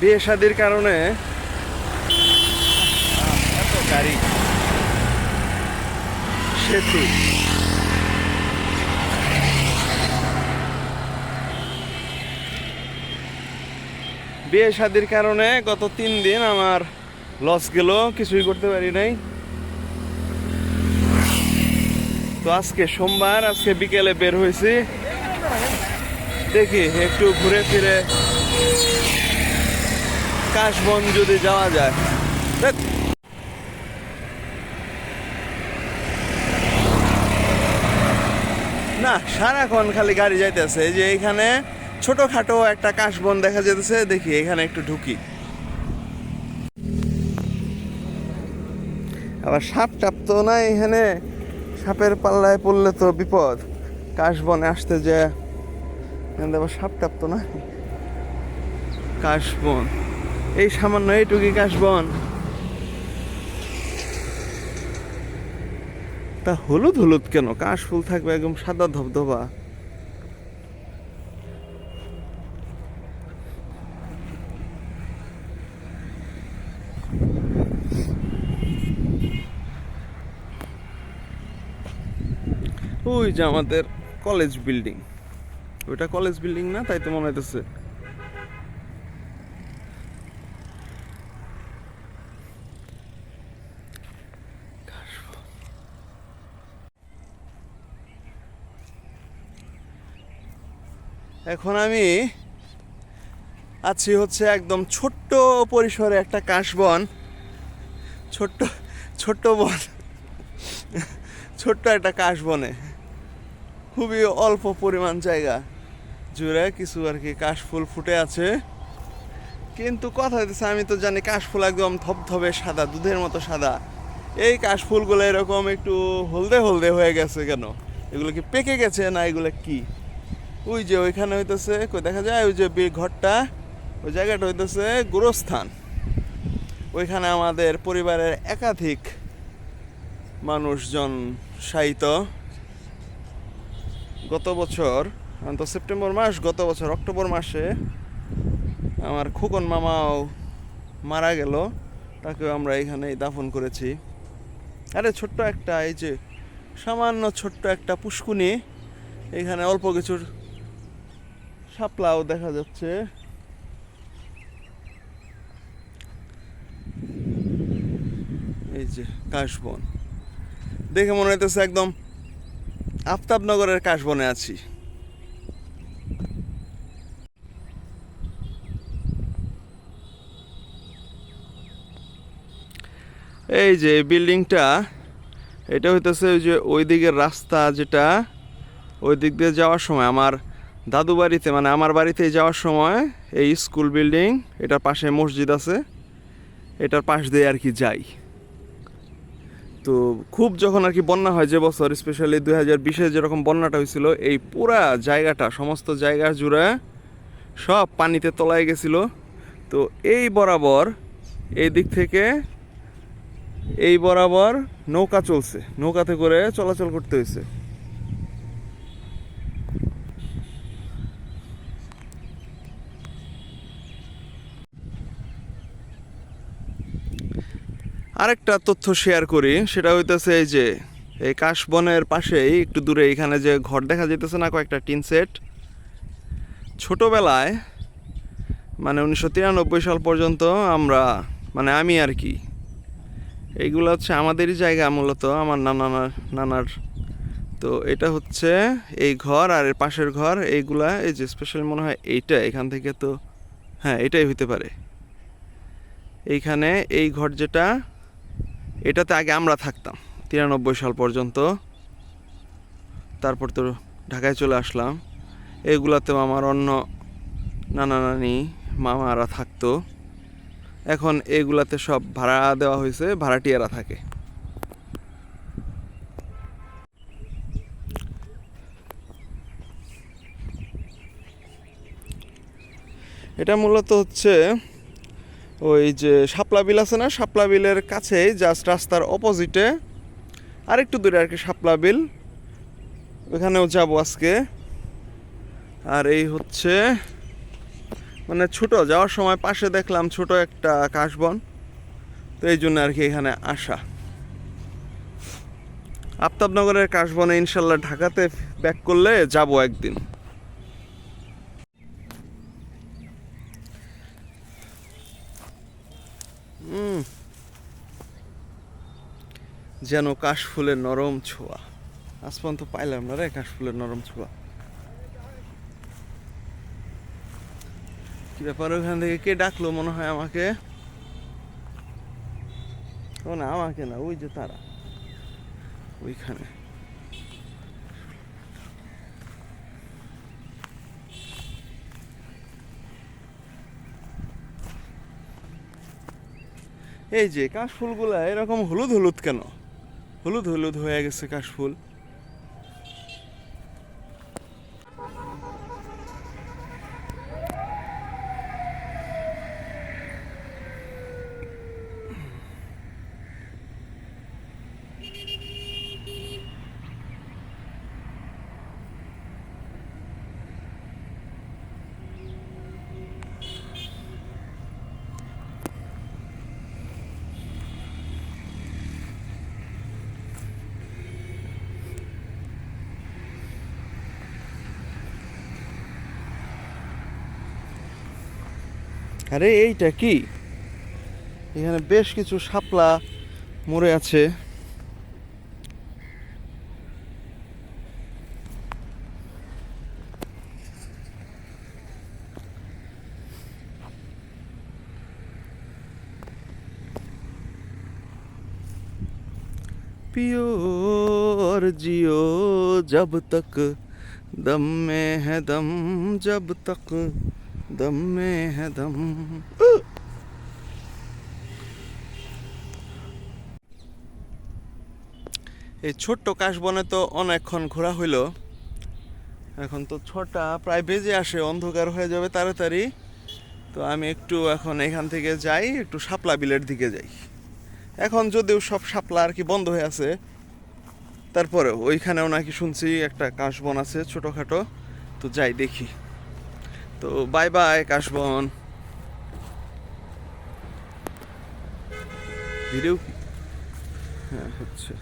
বিয়ে শাদির কারণে এত গাড়ি। সেতু। বিয়ে শাদির কারণে গত তিন দিন আমার লস গেল কিছুই করতে পারি নাই। তো আজকে সোমবার আজকে বিকেলে বের হয়েছি। দেখি একটু ঘুরে ফিরে কাশবন যদি যাওয়া যায়। না সারাক্ষণ খালি গাড়ি যাইতেছে। যে এখানে ছোটখাটো একটা কাশবন দেখা যেতেছে দেখি, এখানে একটু ঢুকি। আবার সাপ টাপ তো না এখানে। সাপের পাল্লায় পড়লে তো বিপদ। কাশবনে আসতে যে আবার সাপ টাপ তো না কাশবন এই সামান্য এইটুকি কাশবন তা হলুদ হলুদ কেন? কাশ ফুল থাকবে একদম সাদা ধবধবা। ওই যে আমাদের কলেজ বিল্ডিং ওইটা কলেজ বিল্ডিং না? তাই তো মনে হইতেছে। এখন আমি আছি হচ্ছে একদম ছোট্ট পরিসরে একটা কাশবন। ছোট্ট ছোট্ট বন। ছোট্ট একটা কাশবনে। খুবই অল্প পরিমাণ জায়গা জুড়ে কিছু আর কি কাশফুল ফুটে আছে। কিন্তু কথা হইতেছে, আমি তো জানি কাশফুল একদম ধবধবে সাদা, দুধের মতো সাদা। এই কাশফুলগুলো এরকম একটু হলদে হলদে হয়ে গেছে কেন? এগুলো কি পেকে গেছে না এগুলো কি? ওই যে ওইখানে হইতেছে দেখা যায়, ওই যে ঘরটা, ওই জায়গাটা হইতেছে গোরস্থান। ওইখানে আমাদের পরিবারের একাধিক মানুষজন শায়িত। গত বছর তো সেপ্টেম্বর মাস, গত বছর অক্টোবর মাসে আমার খোকন মামাও মারা গেল। তাকেও আমরা এখানেই দাফন করেছি। আরে ছোট্ট একটা, এই যে সামান্য ছোট্ট একটা পুষ্কুনি, এখানে অল্প কিছুর শাপলাও দেখা যাচ্ছে। এই যে কাশবন। দেখে মনে হইতেছে একদম আফতাবনগরের কাশবনে আছি। এই যে বিল্ডিংটা, এটা হইতেছে ওই যে ওই দিকের রাস্তা যেটা ওই দিক দিয়ে যাওয়ার সময় আমার দাদু বাড়িতে মানে আমার বাড়িতে যাওয়ার সময় এই স্কুল বিল্ডিং, এটার পাশে মসজিদ আছে, এটার পাশ দিয়ে আর কি যাই। তো খুব যখন আর কি বন্যা হয় যে বছর স্পেশালি দুই হাজার বিশে যেরকম বন্যাটা হয়েছিল, এই পুরা জায়গাটা, সমস্ত জায়গা জুড়ে সব পানিতে তলায় গেছিল। তো এই বরাবর, এই দিক থেকে এই বরাবর নৌকা চলছে, নৌকাতে করে চলাচল করতে হয়েছে। আরেকটা তথ্য শেয়ার করি, সেটা হইতেছে এই যে, এই কাশবনের পাশেই, একটু দূরে এখানে যে ঘর দেখা যেতেছে না, কয়েকটা টিন সেট। ছোটোবেলায় মানে উনিশশো তিরানব্বই সাল পর্যন্ত আমরা মানে আমি আর কি, এইগুলো হচ্ছে আমাদেরই জায়গা মূলত, আমার নানার নানার। তো এটা হচ্ছে এই ঘর আর এর পাশের ঘর, এইগুলা, এই যে স্পেশালি মনে হয় এইটা, এখান থেকে তো হ্যাঁ এটাই হইতে পারে। এইখানে এই ঘর যেটা এটাতে আগে আমরা থাকতাম, তিরানব্বই সাল পর্যন্ত। তারপর তো ঢাকায় চলে আসলাম। এইগুলাতেও আমার অন্য নানা নানি, মামারা থাকতো। এখন এগুলাতে সব ভাড়া দেওয়া হয়েছে, ভাড়াটিয়ারা থাকে। এটা মূলত হচ্ছে ওই যে শাপলা বিল আছে না, শাপলা বিলের কাছেই জাস্ট রাস্তার অপোজিটে আরেকটু দূরে আর কি শাপলা বিল। ওখানেও যাব আজকে। আর এই হচ্ছে মানে ছোট, যাওয়ার সময় পাশে দেখলাম ছোট একটা কাশবন। তো এই জন্য আর কি এখানে আসা। আফতাবনগরের কাশবনে ইনশাল্লাহ ঢাকাতে ব্যাক করলে যাব একদিন। যেন কাশফুলের নরম ছোঁয়া। আজ পর্যন্ত পাইলাম না রে কাশফুলের নরম ছোঁয়া। কি ব্যাপার, ওখান থেকে কে ডাকলো মনে হয় আমাকে? ও না, আমাকে না, ওই যে তারা। ওইখানে। এই যে কাশফুলগুলা এরকম হলুদ হলুদ কেন? হলুদ হলুদ হয়ে গেছে কাশফুল। আরে এইটা কি এখানে বেশ কিছু শাপলা মরে আছে पियो और जियो जब तक दम में है दम जब तक दम में है दम এই ছোট্ট কাশবনে তো অনেকক্ষণ ঘোরা হইলো এখন তো ছটা প্রায় বেজে আসে অন্ধকার হয়ে যাবে তাড়াতাড়ি তো আমি একটু এখন এখান থেকে যাই একটু শাপলা বিলের দিকে যাই এখন যদিও সব শাপলা আর কি বন্ধ হয়ে আছে তারপরেও ওইখানেও নাকি শুনছি একটা কাশবন আছে ছোটোখাটো তো যাই দেখি তো বাই বাই কাশবন। ভিডিও হ্যাঁ হচ্ছে।